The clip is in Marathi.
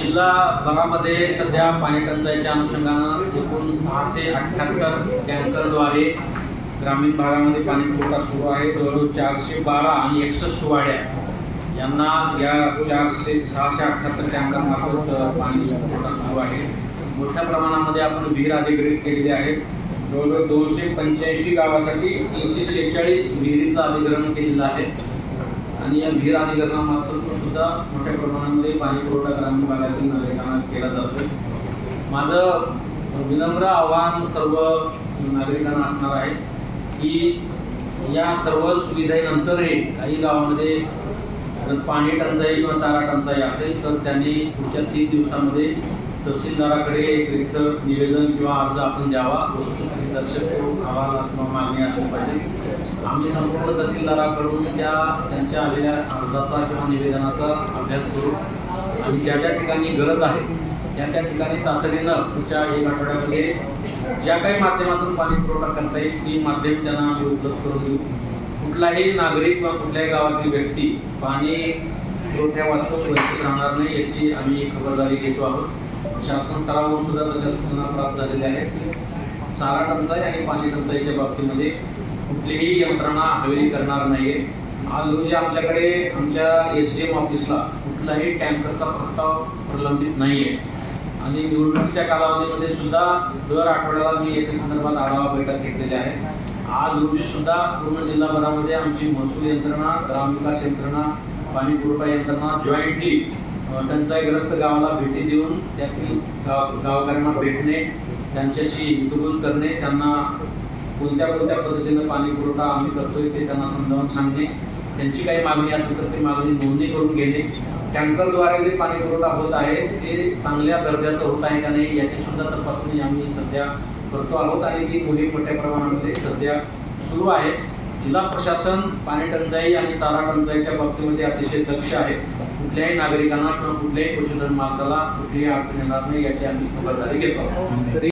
जिल्हा भरामध्ये सध्या पाणी टंचाईच्या अनुषंगानं एकूण सहाशे अठ्ठ्याहत्तर टँकरद्वारे ग्रामीण भागामध्ये पाणी पुरवठा सुरू आहे. जवळजवळ चारशे बारा आणि एकसष्ट वाड्या यांना या चारशे सहाशे अठ्ठ्याहत्तर टँकरमार्फत पाणी पुरवठा सुरू आहे. मोठ्या प्रमाणामध्ये आपण विहीर अधिग्रहित केलेले आहेत जवळजवळ दोनशे पंच्याऐंशी गावासाठी तीनशे शेहेचाळीस विहिरीचं अधिग्रहण केलेलं आहे. आणि या विहीर अधिकरणामार्फत सुद्धा मोठ्या प्रमाणामध्ये पाणी पुरवठा ग्रामीण भागातील नागरिकांना केला जातो माझं विनम्र आव्हान सर्व नागरिकांना असणार आहे की या सर्व सुविधेनंतरही काही गावामध्ये जर पाणी टंचाई किंवा चारा टंचाई असेल तर त्यांनी पुढच्या तीन दिवसामध्ये तहसीलदाराकडे एक रिक्सर निवेदन किंवा अर्ज आपण द्यावा वस्तुस्थिती दर्शक करून किंवा मागणी असली पाहिजे. आम्ही संपूर्ण तहसीलदाराकडून त्या त्यांच्या आलेल्या अर्जाचा किंवा निवेदनाचा अभ्यास करू. आणि ज्या ज्या ठिकाणी गरज आहे त्या त्या ठिकाणी तातडीनं पुढच्या एक आठवड्यामध्ये ज्या काही माध्यमातून पाणी पुरवठा करता येईल ती माध्यम त्यांना आम्ही उपलब्ध करून देऊ. कुठलाही नागरिक किंवा कुठल्याही गावातील व्यक्ती पाणी पुरवठ्यापासून वंचित राहणार नाही याची आम्ही खबरदारी घेतो आहोत. शासन स्तरावरून सुद्धा तशा सूचना प्राप्त झालेल्या आहेत चारा टंचाई आणि पाणी टंचाईच्या बाबतीमध्ये कुठलीही यंत्रणा हवेली करणार नाहीये. आज रोजी आमच्याकडे आमच्या एस डी एम ऑफिसला कुठलाही टँकरचा प्रस्ताव प्रलंबित नाही आहे आणि निवडणुकीच्या कालावधीमध्ये सुद्धा दर आठवड्याला मी याच्या संदर्भात आढावा बैठक घेतलेली आहे. आज रोजी सुद्धा पूर्ण जिल्हाभरामध्ये आमची महसूल यंत्रणा ग्रामविकास यंत्रणा पाणी पुरवठा यंत्रणा जॉईंटली टंचाईग्रस्त गावाला भेटी देऊन त्यातील गाव गावकऱ्यांना भेटणे त्यांच्याशी हितगुज करणे त्यांना कोणत्या कोणत्या पद्धतीनं पाणी पुरवठा आम्ही करतोय ते त्यांना समजावून सांगणे त्यांची काही मागणी असेल तर ती मागणी नोंदणी करून घेणे. टँकरद्वारे जे पाणी पुरवठा होत आहे ते चांगल्या दर्जाचं होत आहे का नाही याची सुद्धा तपासणी आम्ही सध्या करतो आहोत आणि ती मोहीम मोठ्या प्रमाणामध्ये सध्या सुरू आहे. जिल्हा प्रशासन पाणी टंचाई आणि चारा टंचाईच्या बाबतीमध्ये अतिशय दक्ष आहे. कुठल्याही नागरिकांना किंवा कुठल्याही पशुधन मालकाला कुठलीही अडचण येणार नाही याची आम्ही खबरदारी घेतो. आहोत